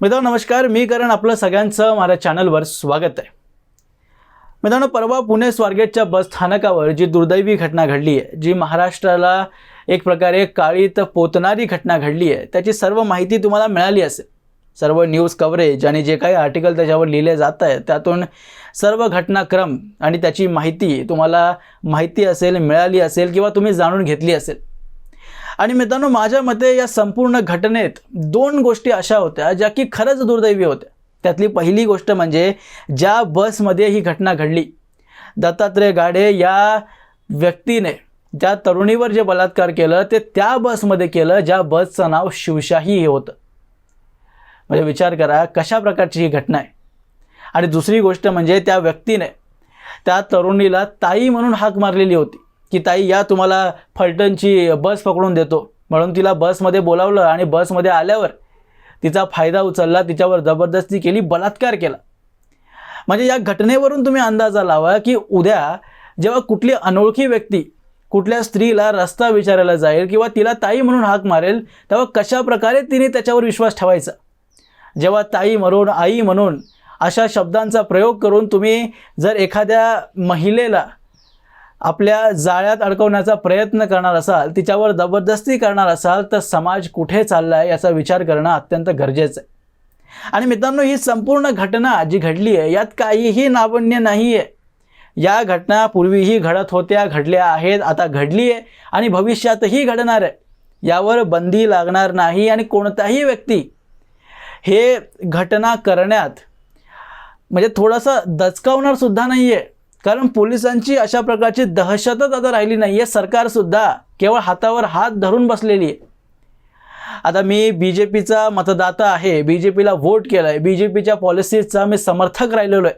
मित्रांनो नमस्कार. मी करण आपलं सगळ्यांचं माझ्या चॅनलवर स्वागत आहे. मित्रांनो परवा पुणे स्वारगेटच्या बस स्थानकावर जी दुर्दैवी घटना घडली आहे जी महाराष्ट्राला एक प्रकारे काळीत पोतणारी घटना घडली आहे त्याची सर्व माहिती तुम्हाला मिळाली असेल. सर्व न्यूज कव्हरेज आणि जे काही आर्टिकल त्याच्यावर लिहिले जात आहेत त्यातून सर्व घटनाक्रम आणि त्याची माहिती तुम्हाला माहिती असेल मिळाली असेल किंवा तुम्ही जाणून घेतली असेल. आणि मित्रांनो माझ्या मते या संपूर्ण घटनेत दोन गोष्टी अशा होत्या ज्या की खरंच दुर्दैवी होत्या. त्यातली पहिली गोष्ट म्हणजे ज्या बसमध्ये ही घटना घडली. दत्तात्रय गाडे या व्यक्तीने ज्या तरुणीवर जे बलात्कार केलं ते त्या बसमध्ये केलं ज्या बसचं नाव शिवशाही हे होतं. म्हणजे विचार करा कशा प्रकारची ही घटना आहे? आणि दुसरी गोष्ट म्हणजे त्या व्यक्तीने त्या तरुणीला ताई म्हणून हाक मारलेली होती. की ताई या तुम्हाला फलटणची बस पकडून देतो. म्हणून तिला बसमध्ये बोलावलं आणि बसमध्ये आल्यावर तिचा फायदा उचलला तिच्यावर जबरदस्ती केली बलात्कार केला. म्हणजे या घटनेवरून तुम्ही अंदाजा लावा की उद्या जेव्हा कुठली अनोळखी व्यक्ती कुठल्या स्त्रीला रस्ता विचारायला जाईल किंवा तिला ताई म्हणून हाक मारेल तेव्हा कशा प्रकारे तिने त्याच्यावर विश्वास ठेवायचा? जेव्हा ताई म्हणून आई म्हणून अशा शब्दांचा प्रयोग करून तुम्ही जर एखाद्या महिलेला आपल्या जाळ्यात अडकवण्याचा प्रयत्न करणार असाल तिच्यावर जबरदस्ती करणार असाल तर समाज कुठे चालला आहे याचा विचार करणं अत्यंत गरजेचं आहे. आणि मित्रांनो ही संपूर्ण घटना जी घडली आहे यात काहीही नावण्य नाही आहे या घटना पूर्वीही घडत होत्या घडल्या आहेत आता घडली आहे आणि भविष्यातही घडणार आहे. यावर बंदी लागणार नाही आणि कोणताही व्यक्ती हे घटना करण्यात म्हणजे थोडंसं दचकावणार सुद्धा नाही आहे कारण पोलिसांची अशा प्रकारची दहशतच आता राहिली नाही आहे सरकारसुद्धा केवळ हातावर हात धरून बसलेली आहे. आता मी बी जे पीचा मतदाता आहे. बी जे पीला व्होट केला आहे बी जे पीच्या पॉलिसीजचा मी समर्थक राहिलेलो आहे.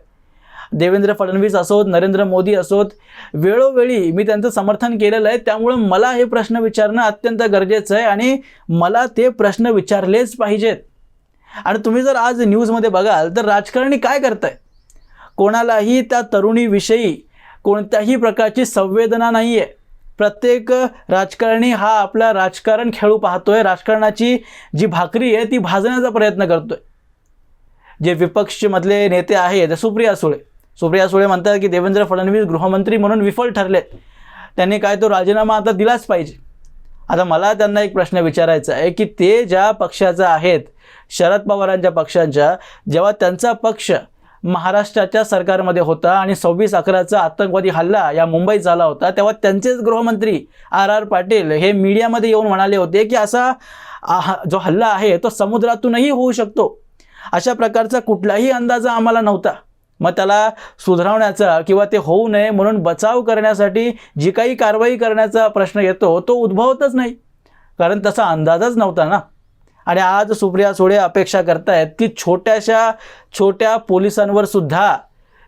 देवेंद्र फडणवीस असोत नरेंद्र मोदी असोत वेळोवेळी मी त्यांचं समर्थन केलेलं आहे. त्यामुळं मला हे प्रश्न विचारणं अत्यंत गरजेचं आहे आणि मला ते प्रश्न विचारलेच पाहिजेत. आणि तुम्ही जर आज न्यूजमध्ये बघाल तर राजकारणी काय करताय कोणालाही त्या तरुणीविषयी कोणत्याही प्रकारची संवेदना नाही आहे प्रत्येक राजकारणी हा आपला राजकारण खेळू पाहतोय. राजकारणाची जी भाकरी आहे ती भाजण्याचा प्रयत्न करतोय. जे विपक्षमधले नेते आहेत सुप्रिया सुळे. सुप्रिया सुळे म्हणतात की देवेंद्र फडणवीस गृहमंत्री म्हणून विफल ठरले त्यांनी काय तो राजीनामा आता दिलाच पाहिजे. आता मला त्यांना एक प्रश्न विचारायचा आहे की ते ज्या पक्षाचा आहेत शरद पवारांच्या पक्षांच्या जेव्हा त्यांचा पक्ष महाराष्ट्राच्या सरकारमध्ये होता आणि सव्वीस अकराचा आतंकवादी हल्ला या मुंबईत झाला होता तेव्हा त्यांचेच गृहमंत्री आर आर पाटील हे मीडियामध्ये येऊन म्हणाले होते की असा जो हल्ला आहे तो समुद्रातूनही होऊ शकतो. अशा प्रकारचा कुठलाही अंदाजा आम्हाला नव्हता. मग त्याला सुधारवण्याचा किंवा ते होऊ नये म्हणून बचाव करण्यासाठी जी काही कारवाई करण्याचा प्रश्न येतो तो उद्भवतच नाही. कारण तसा अंदाजच नव्हता ना. आणि आज सुप्रिया सुळे अपेक्षा करतायत की छोट्याशा छोट्या पोलिसांवर सुद्धा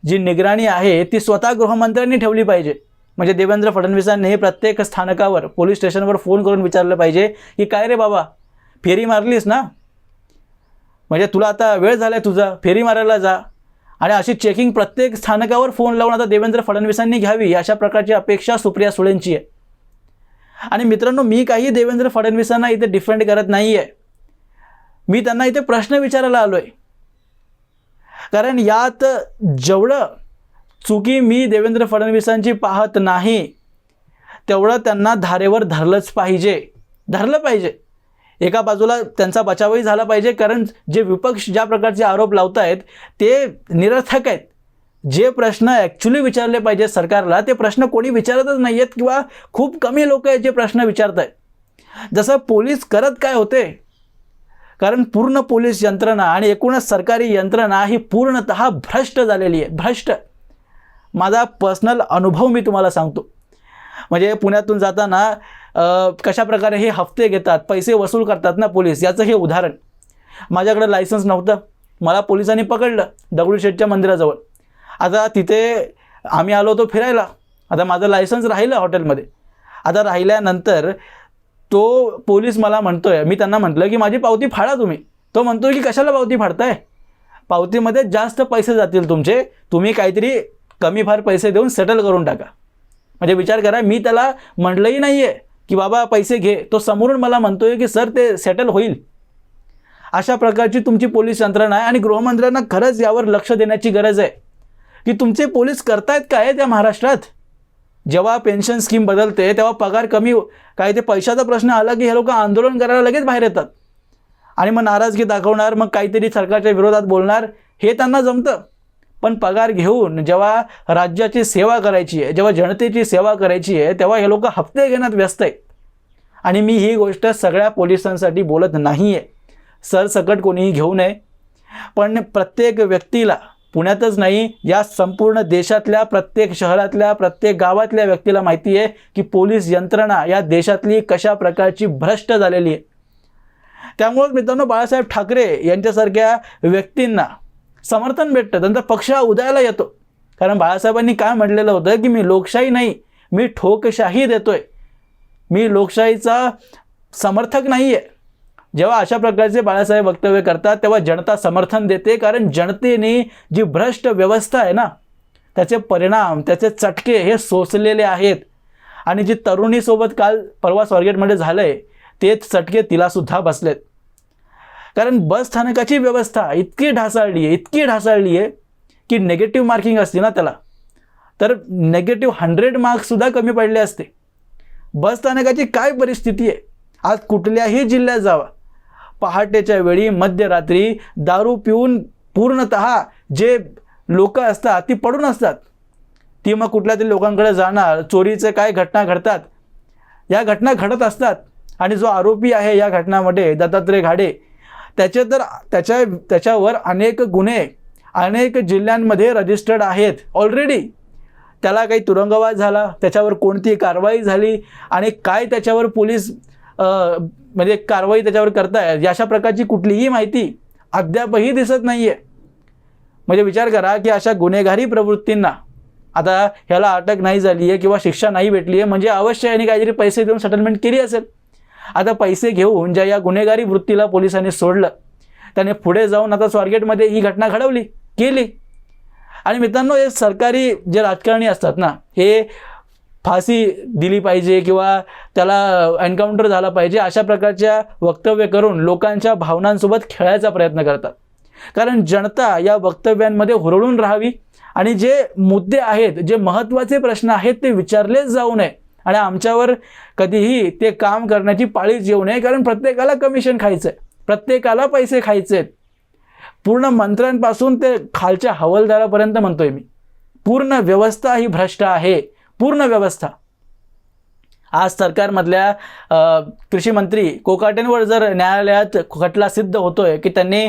जी निगराणी आहे ती स्वतः गृहमंत्र्यांनी ठेवली पाहिजे. म्हणजे देवेंद्र फडणवीसांनी हे प्रत्येक स्थानकावर पोलीस स्टेशनवर फोन करून विचारलं पाहिजे की काय रे बाबा फेरी मारलीस ना? म्हणजे तुला आता वेळ झाला आहे तुझा फेरी मारायला जा. आणि अशी चेकिंग प्रत्येक स्थानकावर फोन लावून आता देवेंद्र फडणवीसांनी घ्यावी अशा प्रकारची अपेक्षा सुप्रिया सुळेंची आहे. आणि मित्रांनो मी काही देवेंद्र फडणवीसांना इथे डिफेंड करत नाही आहे मी त्यांना इथे प्रश्न विचारायला आलो आहे कारण यात जेवढं चुकी मी देवेंद्र फडणवीसांची पाहत नाही तेवढं त्यांना धारेवर धरलंच पाहिजे. धरलं पाहिजे. एका बाजूला त्यांचा बचावही झाला पाहिजे कारण जे विपक्ष ज्या प्रकारचे आरोप लावत आहेत ते निरर्थक आहेत. जे प्रश्न ॲक्च्युली विचारले पाहिजे सरकारला ते प्रश्न कोणी विचारतच नाही आहेत किंवा खूप कमी लोक आहेत जे प्रश्न विचारत आहेत जसं पोलीस करत काय होते कारण पूर्ण पोलीस यंत्रणा आणि एकूणच सरकारी यंत्रणा ही पूर्णतः भ्रष्ट झालेली आहे. भ्रष्ट. माझा पर्सनल अनुभव मी तुम्हाला सांगतो. म्हणजे पुण्यातून जाताना कशाप्रकारे कशा प्रकारे हे हफ्ते घेतात पैसे वसूल करतात ना पोलीस याचं हे उदाहरण. माझ्याकडे लायसन्स नव्हतं. मला पोलिसांनी पकडलं दगडूशेठच्या मंदिराजवळ. आता तिथे आम्ही आलो होतो फिरायला. आता माझं लायसन्स राहिलं हॉटेलमध्ये आता राहिल्यानंतर तो पोलीस मला म्हणतोय मी त्यांना म्हटलं की माझी पावती फाडा तुम्ही. तो म्हणतो की कशाला पावती फाडताय? पावतीमध्ये जास्त पैसे जातील तुमचे तुम्ही काहीतरी कमी फार पैसे देऊन सेटल करून टाका. म्हणजे विचार करा मी त्याला म्हटलंही नाही आहे की बाबा पैसे घे तो समोरून मला म्हणतोय की सर ते सेटल होईल. अशा प्रकारची तुमची पोलीस यंत्रणा आहे आणि गृहमंत्र्यांना खरंच यावर लक्ष देण्याची गरज आहे. की तुमचे पोलीस करतायत काय त्या महाराष्ट्रात? जेव्हा पेन्शन स्कीम बदलते तेव्हा पगार कमी हो-, काय ते पैशाचा प्रश्न आला की हे लोक आंदोलन करायला लगेच बाहेर येतात. आणि मग नाराजगी दाखवणार मग काहीतरी सरकारच्या विरोधात बोलणार हे त्यांना जमतं. पण पगार घेऊन जेव्हा राज्याची सेवा करायची आहे जेव्हा जनतेची सेवा करायची आहे तेव्हा हे लोक हप्ते घेण्यात व्यस्त आहेत. आणि मी ही गोष्ट सगळ्या पोलिसांसाठी बोलत नाही आहे सरसकट कोणीही घेऊ नये. पण प्रत्येक व्यक्तीला पुण्यातच नाही या संपूर्ण देशातल्या प्रत्येक शहरातल्या प्रत्येक गावातल्या व्यक्तीला माहिती आहे की पोलीस यंत्रणा या देशातली कशा प्रकारची भ्रष्ट झालेली आहे. त्यामुळेच मित्रांनो बाळासाहेब ठाकरे यांच्यासारख्या व्यक्तींना समर्थन भेटतं त्यांचा पक्ष उदयाला येतो. कारण बाळासाहेबांनी काय म्हटलेलं होतं की मी लोकशाही नाही मी ठोकशाही देतोय. मी लोकशाहीचा समर्थक नाही आहे जेव्हा अशा प्रकारचे बाळासाहेब वक्तव्य करतात तेव्हा जनता समर्थन देते कारण जनतेने जी भ्रष्ट व्यवस्था आहे ना त्याचे परिणाम त्याचे चटके हे सोसलेले आहेत. आणि जी तरुणीसोबत काल परवा स्वारगेटमध्ये झालं आहे तेच चटके तिलासुद्धा बसलेत. कारण बस स्थानकाची व्यवस्था इतकी ढासाळली आहे इतकी ढासाळली आहे की नेगेटिव्ह मार्किंग असते ना त्याला. तर नेगेटिव्ह हंड्रेड मार्क्ससुद्धा कमी पडले असते. बस स्थानकाची काय परिस्थिती आहे? आज कुठल्याही जिल्ह्यात जावा. पहाटेच्या वेळी मध्यरात्री दारू पिऊन पूर्णत जे लोक असतात ती पडून असतात. ती मग कुठल्या तरी लोकांकडे जाणार चोरीचे काय घटना घडतात या घटना घडत असतात आणि जो आरोपी आहे या घटनामध्ये दत्तात्रय घाडे त्याचे तर त्याच्या त्याच्यावर अनेक गुन्हे अनेक जिल्ह्यांमध्ये रजिस्टर्ड आहेत ऑलरेडी त्याला काही तुरुंगवास झाला त्याच्यावर कोणती कारवाई झाली आणि काय त्याच्यावर पोलीस म्हणजे कारवाई त्याच्यावर करतायत अशा प्रकारची कुठलीही माहिती अद्यापही दिसत नाही आहे म्हणजे विचार करा की अशा गुन्हेगारी प्रवृत्तींना आता ह्याला अटक नाही झाली आहे किंवा शिक्षा नाही भेटली आहे म्हणजे अवश्य यांनी काहीतरी पैसे देऊन सेटलमेंट केली असेल. आता पैसे घेऊन ज्या या गुन्हेगारी वृत्तीला पोलिसांनी सोडलं त्याने पुढे जाऊन आता स्वारगेटमध्ये ही घटना घडवली केली. आणि मित्रांनो हे सरकारी जे राजकारणी असतात ना हे फाशी दिली पाहिजे किंवा त्याला एन्काउंटर झाला पाहिजे अशा प्रकारच्या वक्तव्य करून लोकांच्या भावनांसोबत खेळायचा प्रयत्न करतात. कारण जनता या वक्तव्यांमध्ये हुरळून राहावी आणि जे मुद्दे आहेत जे महत्त्वाचे प्रश्न आहेत ते विचारलेच जाऊ नये आणि आमच्यावर कधीही ते काम करण्याची पाळीच येऊ नये. कारण प्रत्येकाला कमिशन खायचं आहे प्रत्येकाला पैसे खायचे आहेत पूर्ण मंत्र्यांपासून ते खालच्या हवालदारापर्यंत म्हणतोय मी. पूर्ण व्यवस्था ही भ्रष्ट आहे. पूर्ण व्यवस्था. आज सरकारमधल्या कृषीमंत्री कृषी मंत्री कोकाटेंवर जर न्यायालयात खटला सिद्ध होतोय की त्यांनी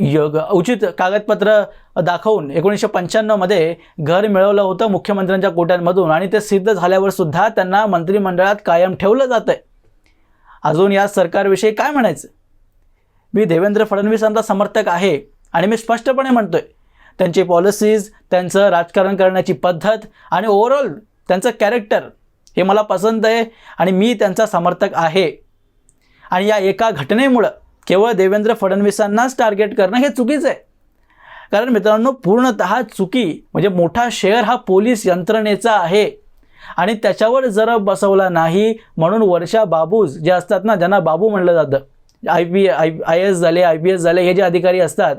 योग उचित कागदपत्र दाखवून एकोणीसशे पंच्याण्णवमध्ये घर मिळवलं होतं मुख्यमंत्र्यांच्या कोट्यांमधून आणि ते सिद्ध झाल्यावर सुद्धा त्यांना मंत्रिमंडळात कायम ठेवलं जातं आहे अजून या सरकारविषयी काय म्हणायचं? मी देवेंद्र फडणवीसांचा समर्थक आहे आणि मी स्पष्टपणे म्हणतोय त्यांची पॉलिसीज त्यांचं राजकारण करण्याची पद्धत आणि ओव्हरऑल त्यांचं कॅरेक्टर हे मला पसंत आहे आणि मी त्यांचा समर्थक आहे. आणि या एका घटनेमुळं केवळ देवेंद्र फडणवीसांनाच टार्गेट करणं हे चुकीचं आहे. कारण मित्रांनो पूर्णतः चुकी म्हणजे मोठा शेअर हा पोलीस यंत्रणेचा आहे. आणि त्याच्यावर जर बसवला नाही म्हणून वर्षा बाबूज जे असतात ना ज्यांना बाबू म्हणलं जातं I P I I S झाले आय पी एस झाले हे जे अधिकारी असतात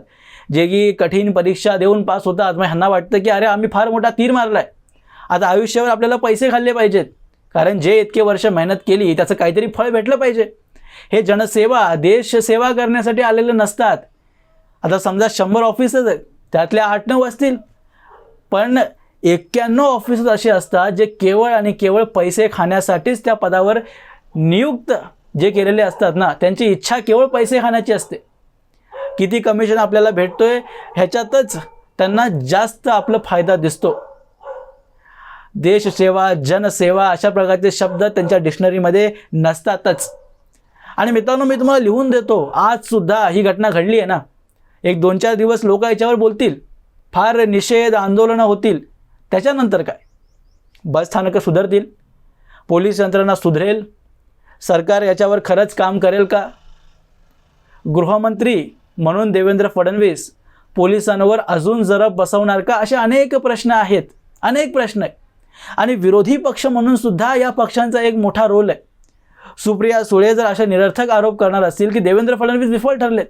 जे की कठीण परीक्षा देऊन पास होतात. मग ह्यांना वाटतं की अरे आम्ही फार मोठा तीर मारला आहे आता आयुष्यावर आपल्याला पैसे खाल्ले पाहिजेत. कारण जे इतके वर्ष मेहनत केली त्याचं काहीतरी फळ भेटलं पाहिजे. हे जनसेवा देशसेवा करण्यासाठी आलेले नसतात. आता समजा शंभर ऑफिसेस आहेत. त्यातल्या आठ नऊ असतील. पण एक्क्याण्णव ऑफिसेस असे असतात जे केवळ आणि केवळ पैसे खाण्यासाठीच त्या पदावर नियुक्त जे केलेले असतात ना त्यांची इच्छा केवळ पैसे खाण्याची असते. किती कमिशन आपल्याला भेटतोय ह्याच्यातच त्यांना जास्त आपला फायदा दिसतो. देशसेवा जनसेवा अशा प्रकारचे शब्द त्यांच्या डिक्शनरीमध्ये नसतातच. आणि मित्रांनो मी तुम्हाला लिहून देतो आजसुद्धा ही घटना घडली आहे ना. एक दोन चार दिवस लोक याच्यावर बोलतील. फार निषेध आंदोलनं होतील. त्याच्यानंतर काय? बसस्थानकं सुधारतील. पोलीस यंत्रणा सुधरेल. सरकार याच्यावर खरंच काम करेल का? गृहमंत्री म्हणून देवेंद्र फडणवीस पोलिसांवर अजून जरा बसवणार का? असे अनेक प्रश्न आहेत. अनेक प्रश्न आहे आणि विरोधी पक्ष म्हणून सुद्धा या पक्षांचा एक मोठा रोल आहे. सुप्रिया सुळे जर असे निरर्थक आरोप करणार असतील की देवेंद्र फडणवीस विफल ठरले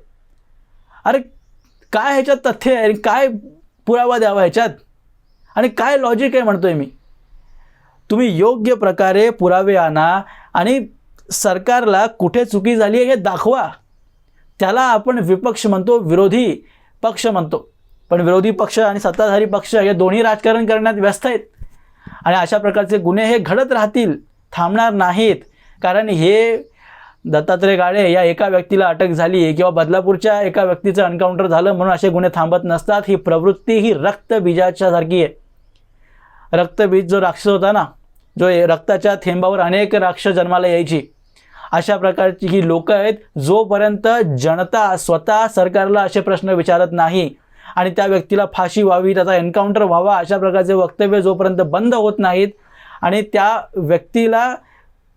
अरे काय ह्याच्यात तथ्य आहे? आणि काय पुरावा द्यावा ह्याच्यात? आणि काय लॉजिक आहे म्हणतोय मी? तुम्ही योग्य प्रकारे पुरावे आणा आणि सरकारला कुठे चुकी झाली आहे हे दाखवा. त्याला आपण विपक्ष म्हणतो विरोधी पक्ष म्हणतो. पण विरोधी पक्ष आणि सत्ताधारी पक्ष हे दोन्ही राजकारण करण्यात व्यस्त आहेत. आणि अशा प्रकारचे गुन्हे हे घडत राहतील थांबणार नाहीत. कारण हे दत्तात्रय गाळे या एका व्यक्तीला अटक झाली किंवा बदलापूरच्या एका व्यक्तीचं एन्काउंटर झालं म्हणून असे गुन्हे थांबत नसतात. ही प्रवृत्ती ही रक्तबीजाच्या सारखी आहे. रक्तबीज जो राक्षस होता ना जो रक्ताच्या थेंबावर अनेक राक्षस जन्माला यायची. अशा प्रकारची ही लोकं आहेत जोपर्यंत जनता स्वतः सरकारला असे प्रश्न विचारत नाही आणि त्या व्यक्तीला फाशी व्हावी त्याचा एन्काउंटर व्हावा अशा प्रकारचे वक्तव्य जोपर्यंत बंद होत नाहीत आणि त्या व्यक्तीला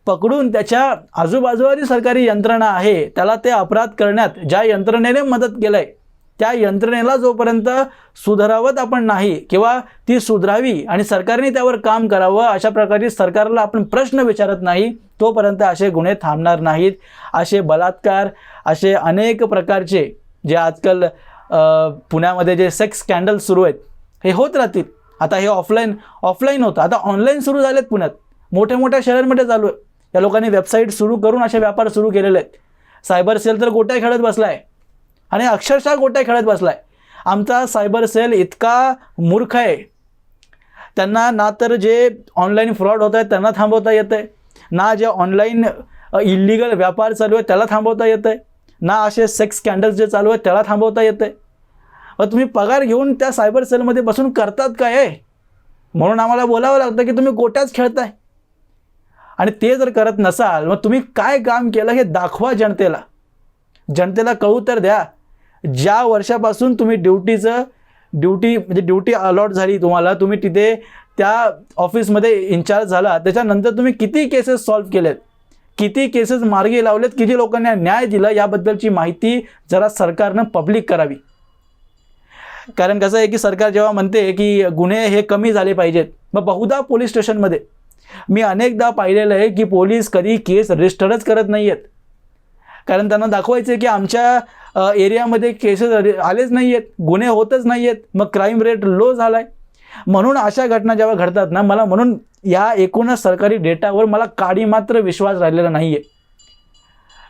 पकडून त्याच्या आजूबाजूला जी सरकारी यंत्रणा आहे त्याला ते अपराध करण्यात ज्या यंत्रणेने मदत केलं आहे त्या यंत्रणेला जोपर्यंत सुधारावत आपण नाही किंवा ती सुधरावी आणि सरकारने त्यावर काम करावं अशा प्रकारे सरकारला आपण प्रश्न विचारत नाही तोपर्यंत असे गुन्हे थांबणार नाहीत. असे बलात्कार असे अनेक प्रकारचे जे आजकाल पुण्यामध्ये जे सेक्स स्कॅन्डल सुरू आहेत हे होत राहतील. आता हे ऑफलाईन ऑफलाईन होतं. आता ऑनलाईन सुरू झालेत पुण्यात. मोठ्या मोठ्या शहरांमध्ये चालू आहे. या लोकांनी वेबसाईट सुरू करून असे व्यापार सुरू केलेले आहेत. सायबर सेल तर गोट्या खेळत बसला आहे आणि अक्षरशः गोट्या खेळत बसला आहे आमचा सायबर सेल इतका मूर्ख आहे. त्यांना ना तर जे ऑनलाईन फ्रॉड होत आहेत त्यांना थांबवता येतं आहे. ना जे ऑनलाईन इलिगल व्यापार चालू आहे त्याला थांबवता येतं आहे. ना असे सेक्स स्कॅन्डल्स जे चालू आहेत त्याला थांबवता येतं आहे. मग तुम्ही पगार घेऊन त्या सायबर सेलमध्ये बसून करतात काय आहे म्हणून आम्हाला बोलावं लागतं की तुम्ही गोट्याच खेळताय. आणि ते जर करत नसाल मग तुम्ही काय काम केलं हे दाखवा जनतेला. जनतेला कळू तर द्या. ज्या वर्षापासून तुम्ही ड्युटीचं ड्युटी म्हणजे ड्युटी अलॉट झाली तुम्हाला तुम्ही तिथे त्या ऑफिसमध्ये इन्चार्ज झाला त्याच्यानंतर तुम्ही किती केसेस सॉल्व्ह केलेत? किती केसेस मार्गी लावलेत? किती लोकांना न्याय दिला? याबद्दलची माहिती जरा सरकारनं पब्लिक करावी. कारण कसं आहे की सरकार जेव्हा म्हणते की गुन्हे हे कमी झाले पाहिजेत मग बहुधा पोलीस स्टेशनमध्ये. मी अनेकदा पाहिलेलं आहे की पोलीस कधी केस रजिस्टरच करत नाही आहेत कारण त्यांना दाखवायचं आहे की आमच्या एरियामध्ये केसेस आलेच नाही आहेत गुन्हे होतच नाही आहेत मग क्राईम रेट लो झाला आहे म्हणून अशा घटना जेव्हा घडतात ना मला म्हणून या एकूणच सरकारी डेटावर मला काडी मात्र विश्वास राहिलेला नाही आहे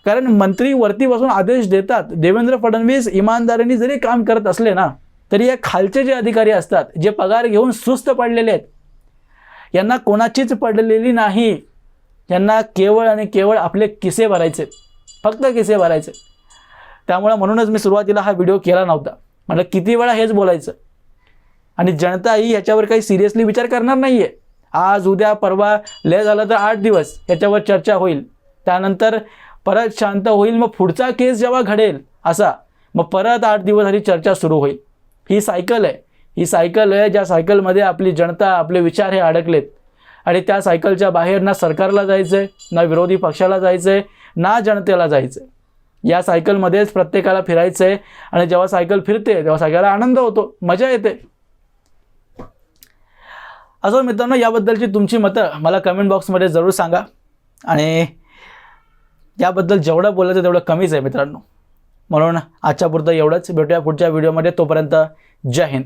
कारण मंत्री वरती बसून आदेश देतात देवेंद्र फडणवीस इमानदारीने जरी काम करत असले ना तरी या खालचे जे अधिकारी असतात जे पगार घेऊन सुस्त पडलेले आहेत यांना कोणाचीच पडलेली नाही. यांना केवळ आणि केवळ आपले किसे भरायचे फक्त किसे भरायचे. त्यामुळे म्हणूनच मी सुरुवातीला हा व्हिडिओ केला नव्हता. म्हटलं किती वेळा हेच बोलायचं? आणि जनता ही ह्याच्यावर काही सिरियसली विचार करणार नाही आहे आज उद्या परवा लय झालं तर आठ दिवस याच्यावर चर्चा होईल. त्यानंतर परत शांत होईल मग पुढचा केस जेव्हा घडेल असा मग परत आठ दिवस आधी चर्चा सुरू होईल. ही सायकल आहे. ही सायकल आहे ज्या सायकलमध्ये आपली जनता आपले विचार हे अडकलेत. आणि त्या सायकलच्या बाहेर ना सरकारला जायचं आहे ना विरोधी पक्षाला जायचं आहे ना जनतेला जायचं आहे या सायकलमध्येच प्रत्येकाला फिरायचं आहे आणि जेव्हा सायकल फिरते तेव्हा सगळ्याला आनंद होतो मजा येते. असं मित्रांनो याबद्दलची तुमची मतं मला कमेंट बॉक्समध्ये जरूर सांगा. आणि याबद्दल जेवढं बोलायचं तेवढं कमीच आहे मित्रांनो. म्हणून आजच्या पुरतं एवढंच. भेटूया पुढच्या व्हिडिओमध्ये तोपर्यंत जय हिंद.